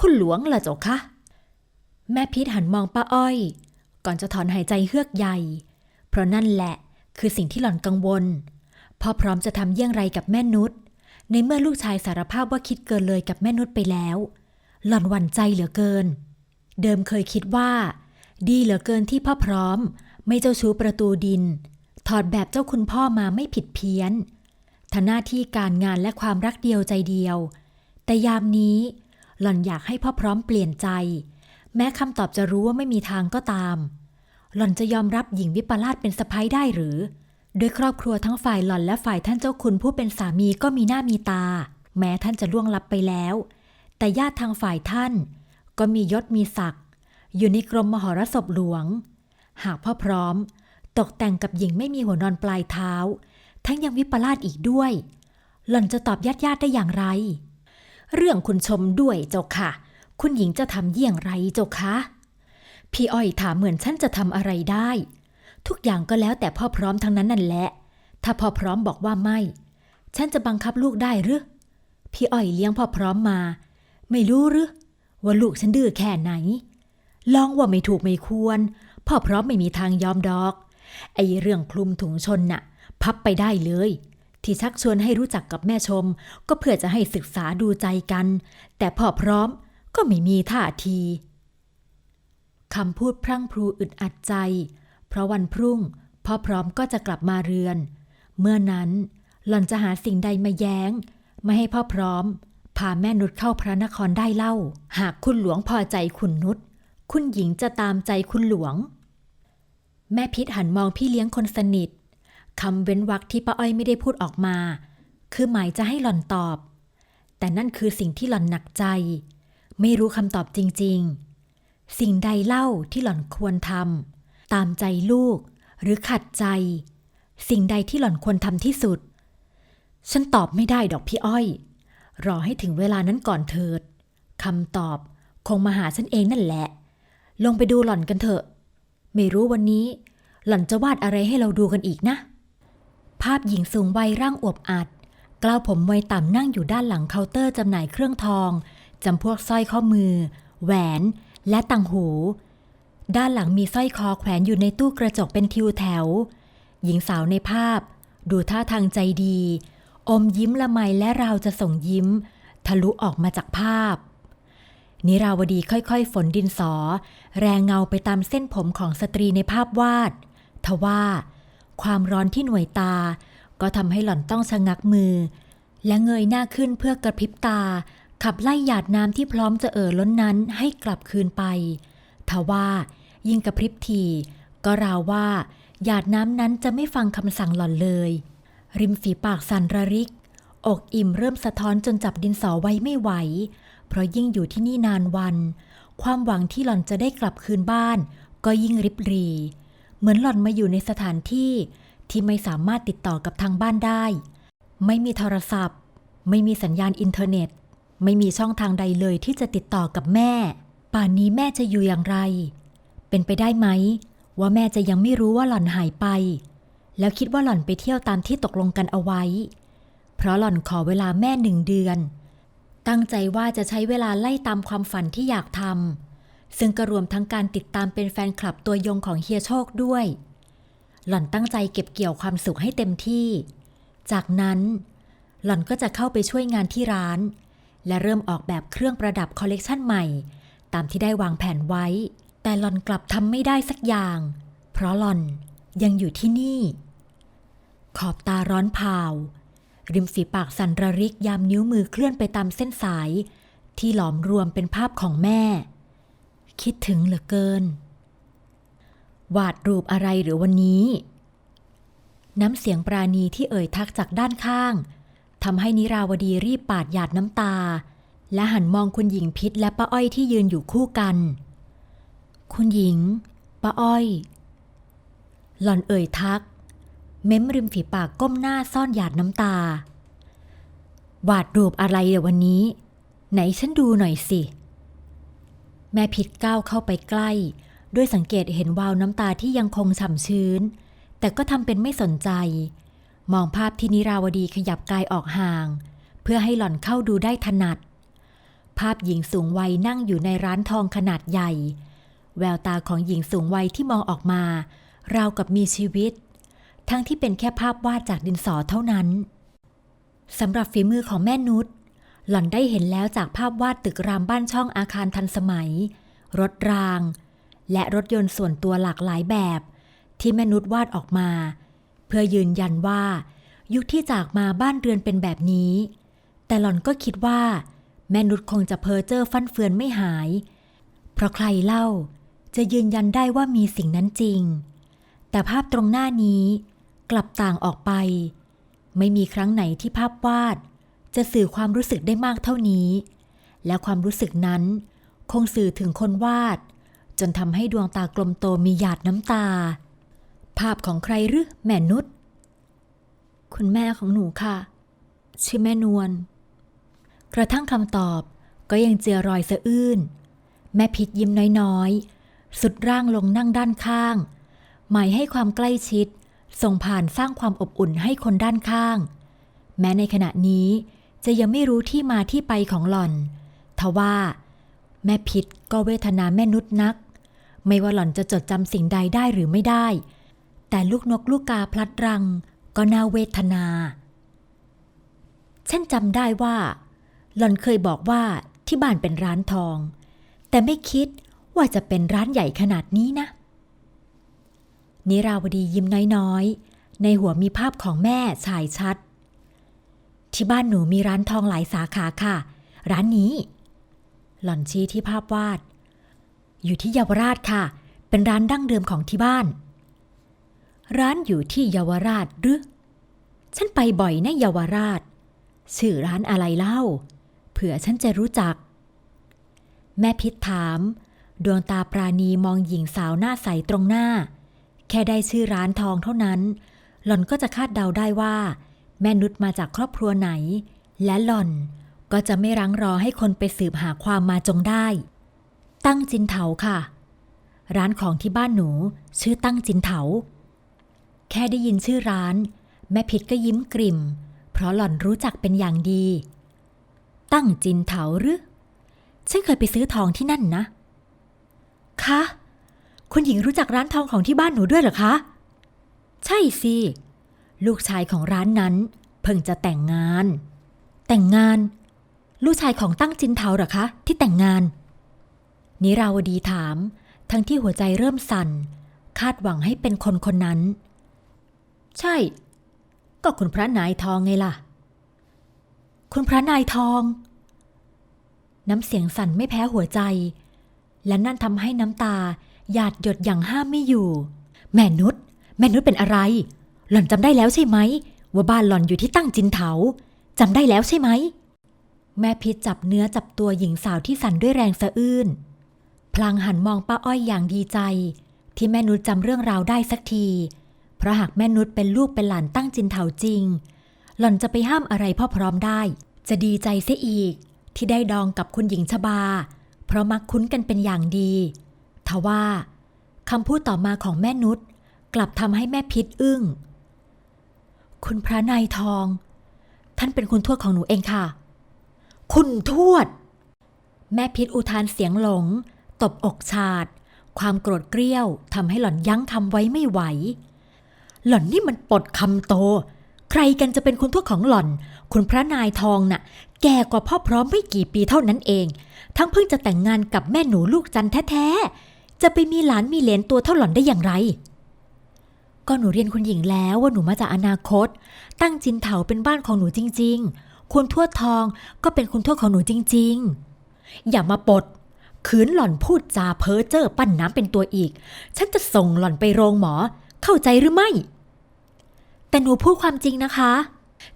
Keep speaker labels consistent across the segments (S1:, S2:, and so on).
S1: คุณหลวงล่ะเจ้าคะ แม่พิษหันมองป้าอ้อย ก่อนจะถอนหายใจเฮือกใหญ่ เพราะนั่นแหละคือสิ่งที่หล่อนกังวลพ่อพร้อมจะทำเยี่ยงไรกับแม่นุชในเมื่อลูกชายสารภาพว่าคิดเกินเลยกับแม่นุชไปแล้ว หล่อนหวั่นใจเหลือเกิน เดิมเคยคิดว่า ดีเหลือเกินที่พ่อพร้อม ไม่เจ้าชู้ประตูดิน ถอดแบบเจ้าคุณพ่อมาไม่ผิดเพี้ยนทหน้าที่การงานและความรักเดียวใจเดียว แต่ยามนี้ หล่อนอยากให้พ่อพร้อมเปลี่ยนใจ แม้คำตอบจะรู้ว่าไม่มีทางก็ตาม หล่อนจะยอมรับหญิงวิปลาสเป็นสะพ้ยได้หรือ โดยครอบครัวทั้งฝ่ายหล่อนและฝ่ายท่านเจ้าคุณผู้เป็นสามีก็มีหน้ามีตา แม้ท่านจะล่วงลับไปแล้ว แต่ญาติทางฝ่ายท่าน ก็มียศมีศักดิ์อยู่ในกรมมหรสพหลวง หากพ่อพร้อม ตกแต่งกับหญิงไม่มีหัวนอนปลายเท้า ทั้งยังวิปลาสอีกด้วย หล่อนจะตอบญาติญาติได้อย่างไร เรื่องคุณชมด้วยเจ้าค่ะ คุณหญิงจะทำเยี่ยงไรเจ้าคะพี่อ้อยถามเหมือนฉันจะทำอะไรได้ ทุกอย่างก็แล้วแต่พ่อพร้อมทั้งนั้นนั่นแหละ ถ้าพ่อพร้อมบอกว่าไม่ ฉันจะบังคับลูกได้หรือพี่อ้อยเลี้ยงพ่อพร้อมมา ไม่รู้หรือว่าลูกฉันดื้อแค่ไหน ลองว่าไม่ถูกไม่ควร พ่อพร้อมไม่มีทางยอมดอก ไอ้เรื่องคลุมถุงชนน่ะ พับไปได้เลย ที่ชักชวนให้รู้จักกับแม่ชม ก็เพื่อจะให้ศึกษาดูใจกัน แต่พ่อพร้อมก็ไม่มีท่าทีคำพูดพรั่งพรูอึดอัดใจ เพราะวันพรุ่งพ่อพร้อมก็จะกลับมาเรือน เมื่อนั้นหล่อนจะหาสิ่งใดมาแย้ง ไม่ให้พ่อพร้อม พาแม่นุชเข้าพระนครได้เล่า หากคุณหลวงพอใจคุณนุชคุณหญิงจะตามใจคุณหลวง แม่พิษหันมองพี่เลี้ยงคนสนิท คำเว้นวรรคที่ป้าอ้อยไม่ได้พูดออกมา คือหมายจะให้หล่อนตอบ แต่นั่นคือสิ่งที่หล่อนหนักใจ ไม่รู้คำตอบจริง ๆ สิ่งใดเล่าที่หล่อนควรทำตามใจลูก หรือขัดใจ สิ่งใดที่หล่อนควรทำที่สุด ฉันตอบไม่ได้ดอกพี่อ้อย รอให้ถึงเวลานั้นก่อนเถิดคำตอบคงมาหาฉันเองนั่นแหละ ลงไปดูหล่อนกันเถอะ ไม่รู้วันนี้ หล่อนจะวาดอะไรให้เราดูกันอีกนะ ภาพหญิงสูงวัยร่างอวบอัด กล้าวผมมวยต่ำนั่งอยู่ด้านหลังเคาน์เตอร์จำหน่ายเครื่องทองจำพวกสร้อยข้อมือ แหวน และต่างหู ด้านหลังมีสร้อยคอแขวนอยู่ในตู้กระจกเป็นทิวแถว หญิงสาวในภาพ ดูท่าทางใจดี อมยิ้มละไมและเราจะส่งยิ้ม ทะลุออกมาจากภาพ นิราวดีค่อยๆ ฝนดินสอ แรงเงาไปตามเส้นผมของสตรีในภาพวาด ทว่า ความร้อนที่หน่วยตา ก็ทำให้หล่อนต้องชะงักมือ และเงยหน้าขึ้นเพื่อกระพริบตา ขับไล่หยาดน้ำที่พร้อมจะเอ่อล้นนั้นให้กลับคืนไป ทว่ายิ่งกระพริบทีก็ราวว่า หยาดน้ำนั้นจะไม่ฟังคำสั่งหล่อนเลย ริมฝีปากสั่นระริก อกอิ่มเริ่มสะท้อนจนจับดินสอไว้ไม่ไหว เพราะยิ่งอยู่ที่นี่นานวัน ความหวังที่หล่อนจะได้กลับคืนบ้าน ก็ยิ่งริบรี เหมือนหล่อนมาอยู่ในสถานที่ที่ไม่สามารถติดต่อกับทางบ้านได้ ไม่มีโทรศัพท์ ไม่มีสัญญาณอินเทอร์เน็ต ไม่มีช่องทางใดเลยที่จะติดต่อกับแม่ ป่านนี้แม่จะอยู่อย่างไร เป็นไปได้ไหม ว่าแม่จะยังไม่รู้ว่าหล่อนหายไป แล้วคิดว่าหล่อนไปเที่ยวตามที่ตกลงกันเอาไว้ เพราะหล่อนขอเวลาแม่หนึ่งเดือน ตั้งใจว่าจะใช้เวลาไล่ตามความฝันที่อยากทำ ซึ่งก็รวมทั้งการติดตามเป็นแฟนคลับตัวยงของเฮียโชคด้วย หล่อนตั้งใจเก็บเกี่ยวความสุขให้เต็มที่ จากนั้น หล่อนก็จะเข้าไปช่วยงานที่ร้าน และเริ่มออกแบบเครื่องประดับคอลเลกชันใหม่ ตามที่ได้วางแผนไว้ แต่หล่อนกลับทำไม่ได้สักอย่าง เพราะหล่อนยังอยู่ที่นี่ ขอบตาร้อนเผาริมฝีปากสันระริกยามนิ้วมือเคลื่อนไปตามเส้นสาย ที่หลอมรวมเป็นภาพของแม่ คิดถึงเหลือเกิน วาดรูปอะไรหรือวันนี้ น้ำเสียงปราณีที่เอ่ยทักจากด้านข้างทำให้นิราวดีรีบปาดหยาดน้ำตา และหันมองคุณหญิงพิษและป้าอ้อยที่ยืนอยู่คู่กัน คุณหญิงป้าอ้อย หล่อนเอ่ยทัก เม้มริมฝีปากก้มหน้าซ่อนหยาดน้ำตา วาดรูปอะไรเดี๋ยววันนี้ ไหนฉันดูหน่อยสิ แม่พิษก้าวเข้าไปใกล้ ด้วยสังเกตเห็นวาวน้ำตาที่ยังคงฉ่ำชื้น แต่ก็ทำเป็นไม่สนใจ มองภาพที่นิราวดีขยับกายออกห่าง เพื่อให้หล่อนเข้าดูได้ถนัด ภาพหญิงสูงวัยนั่งอยู่ในร้านทองขนาดใหญ่ แววตาของหญิงสูงวัยที่มองออกมา ราวกับมีชีวิต ทั้งที่เป็นแค่ภาพวาดจากดินสอเท่านั้นสำหรับฝีมือของแม่นุช หล่อนได้เห็นแล้วจากภาพวาดตึกรามบ้านช่องอาคารทันสมัย รถราง และรถยนต์ส่วนตัวหลากหลายแบบ ที่แม่นุชวาดออกมา เพื่อยืนยันว่า ยุคที่จากมาบ้านเรือนเป็นแบบนี้ แต่หล่อนก็คิดว่า แม่นุชคงจะเพ้อเจ้อฟั่นเฟือนไม่หาย เพราะใครเล่าจะยืนยันได้ว่ามีสิ่งนั้นจริง แต่ภาพตรงหน้านี้กลับต่างออกไป ไม่มีครั้งไหนที่ภาพวาด จะสื่อความรู้สึกได้มากเท่านี้ และความรู้สึกนั้น คงสื่อถึงคนวาด จนทำให้ดวงตากลมโตมีหยาดน้ำตา ภาพของใครหรือแม่นุชคุณแม่ของหนูค่ะ ชื่อแม่นวลกระทั่งคำตอบก็ยังเจือรอยสะอื้น แม่พิษยิ้มน้อยๆ สุดร่างลงนั่งด้านข้าง หมายให้ความใกล้ชิด ส่งผ่านสร้างความอบอุ่นให้คนด้านข้าง แม้ในขณะนี้ จะยังไม่รู้ที่มาที่ไปของหล่อน ทว่า แม่พิษก็เวทนาแม่นุษนัก ไม่ว่าหล่อนจะจดจำสิ่งใดได้หรือไม่ได้ แต่ลูกนกลูกกาพลัดรังก็น่าเวทนา ฉันจำได้ว่า หล่อนเคยบอกว่าที่บ้านเป็นร้านทอง แต่ไม่คิดว่าจะเป็นร้านใหญ่ขนาดนี้นะ นิราวดียิ้มน้อยๆ ในหัวมีภาพของแม่ฉายชัด ที่บ้านหนูมีร้านทองหลายสาขาค่ะ ร้านนี้ หล่อนชี้ที่ภาพวาด อยู่ที่เยาวราชค่ะ เป็นร้านดั้งเดิมของที่บ้าน ร้านอยู่ที่เยาวราชหรือ ฉันไปบ่อยนะเยาวราช ชื่อร้านอะไรเล่า เผื่อฉันจะรู้จัก แม่พิษถาม ดวงตาปราณีมองหญิงสาวหน้าใสตรงหน้า แค่ได้ชื่อร้านทองเท่านั้น หล่อนก็จะคาดเดาได้ว่า แม่นุชมาจากครอบครัวไหน และหล่อนก็จะไม่รั้งรอให้คนไปสืบหาความมาจงได้ ตั้งจินเถาค่ะ ร้านของที่บ้านหนูชื่อตั้งจินเถา แค่ได้ยินชื่อร้าน แม่พิษก็ยิ้มกริ่ม เพราะหล่อนรู้จักเป็นอย่างดี ตั้งจินเถาหรือ ฉันเคยไปซื้อทองที่นั่นนะ คะ คุณหญิงรู้จักร้านทองของที่บ้านหนูด้วยเหรอคะ ใช่สิ ลูกชายของร้านนั้น เพิ่งจะแต่งงาน แต่งงาน ลูกชายของตั้งจินเทาหรอคะ ที่แต่งงาน นิราวดีถาม ทั้งที่หัวใจเริ่มสั่น คาดหวังให้เป็นคนคนนั้น ใช่ ก็คุณพระนายทองไงล่ะ คุณพระนายทอง น้ำเสียงสั่นไม่แพ้หัวใจ และนั่นทำให้น้ำตาหยาดหยดอย่างห้ามไม่อยู่ แม่นุชแม่นุชเป็นอะไร หล่อนจำได้แล้วใช่ไหม ว่าบ้านหล่อนอยู่ที่ตั้งจินเถาจำได้แล้วใช่ไหม แม่พิษจับเนื้อจับตัวหญิงสาวที่สั่นด้วยแรงสะอื้นพลางหันมองป้าอ้อยอย่างดีใจ ที่แม่นุชจำเรื่องราวได้สักที เพราะหากแม่นุชเป็นลูกเป็นหลานตั้งจินเถาจริง หล่อนจะไปห้ามอะไรพ่อพร้อมได้ จะดีใจเสียอีก ที่ได้ดองกับคุณหญิงชบา เพราะมักคุ้นกันเป็นอย่างดีทว่าคำพูดต่อมาของแม่นุชกลับทำให้แม่พิษอึ้ง คุณพระนายทอง ท่านเป็นคุณทวดของหนูเองค่ะ คุณทวด แม่พิษอุทานเสียงหลง ตบอกชาดความโกรธเกรี้ยวทำให้หล่อนยั้งคำไว้ไม่ไหว หล่อนนี่มันปดคำโต ใครกันจะเป็นคุณทวดของหล่อน คุณพระนายทองน่ะ แก่กว่าพ่อพร้อมไม่กี่ปีเท่านั้นเอง ทั้งเพิ่งจะแต่งงานกับแม่หนูลูกจันแท้ๆจะไปมีหลานมีเหลนตัวเท่าหล่อนได้อย่างไร ก็หนูเรียนคุณหญิงแล้วว่าหนูมาจากอนาคต ตั้งจินเถาเป็นบ้านของหนูจริง ๆ คุณทวดทองก็เป็นคุณทวดของหนูจริง ๆ อย่ามาปดขืนหล่อนพูดจาเพ้อเจ้อปั้นน้ำเป็นตัวอีก ฉันจะส่งหล่อนไปโรงหมอ เข้าใจหรือไม่ แต่หนูพูดความจริงนะคะ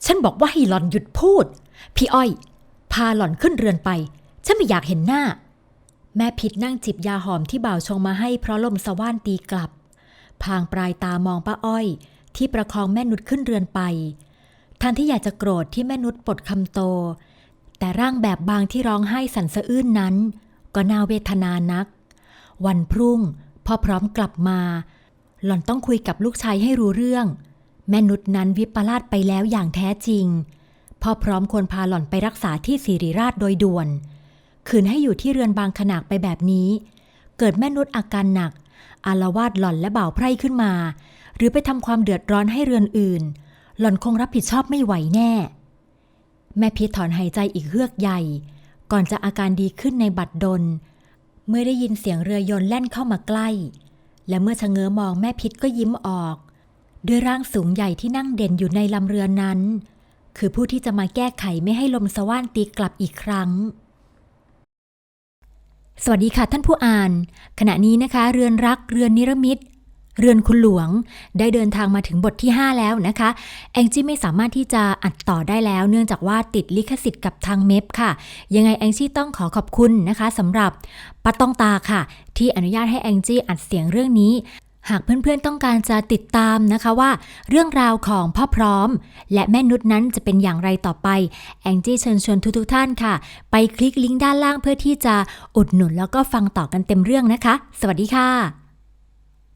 S1: ฉันบอกว่าให้หล่อนหยุดพูด พี่อ้อย พาหล่อนขึ้นเรือนไป ฉันไม่อยากเห็นหน้า แม่พิษนั่งจิบยาหอมที่บ่าวชงมาให้เพราะลมสว่านตีกลับ พางปลายตามองป้าอ้อย ที่ประคองแม่นุชขึ้นเรือนไปทันที่อยากจะโกรธที่แม่นุชปลดคำโต แต่ร่างแบบบางที่ร้องไห้สั่นสะอื้นนั้น ก็น่าเวทนานัก วันพรุ่งพอพร้อมกลับมา หล่อนต้องคุยกับลูกชายให้รู้เรื่อง แม่นุชนั้นวิปลาสไปแล้วอย่างแท้จริงพ่อพร้อมควรพาหล่อนไปรักษาที่ศิริราชโดยด่วนขืนให้อยู่ที่เรือนบางขนากไปแบบนี้ เกิดแม่นุชอาการหนัก อารวาสหล่อนและบ่าวไพร่ขึ้นมา หรือไปทำความเดือดร้อนให้เรือนอื่น หล่อนคงรับผิดชอบไม่ไหวแน่ แม่พิษถอนหายใจอีกเฮือกใหญ่ ก่อนจะอาการดีขึ้นในบัดดล เมื่อได้ยินเสียงเรือยนต์แล่นเข้ามาใกล้ และเมื่อชะเง้อมองแม่พิษก็ยิ้มออก ด้วยร่างสูงใหญ่ที่นั่งเด่นอยู่ในลำเรือนั้น คือผู้ที่จะมาแก้ไขไม่ให้ลมสว่านตีกลับอีกครั้ง สวัสดีค่ะท่านผู้อ่าน ขณะนี้นะคะ เรือนรักเรือนนิรมิตเรือนคุณหลวงได้เดินทางมาถึงบทที่ 5 แล้วนะคะ แองจี้ไม่สามารถที่จะอัดต่อได้แล้ว เนื่องจากว่าติดลิขสิทธิ์กับทางเมฟค่ะ ยังไงแองจี้ต้องขอขอบคุณนะคะสำหรับป้าตองตาค่ะ ที่อนุญาตให้แองจี้อัดเสียงเรื่องนี้ หากเพื่อนๆต้องการจะติดตามนะคะว่า เรื่องราวของพ่อพร้อม และแม่นุชนั้นจะเป็นอย่างไรต่อไป แองจี้เชิญชวนทุกๆท่านค่ะ ไปคลิกลิงก์ด้านล่างเพื่อที่จะอุดหนุนแล้วก็ฟังต่อกันเต็มเรื่องนะคะ สวัสดีค่ะ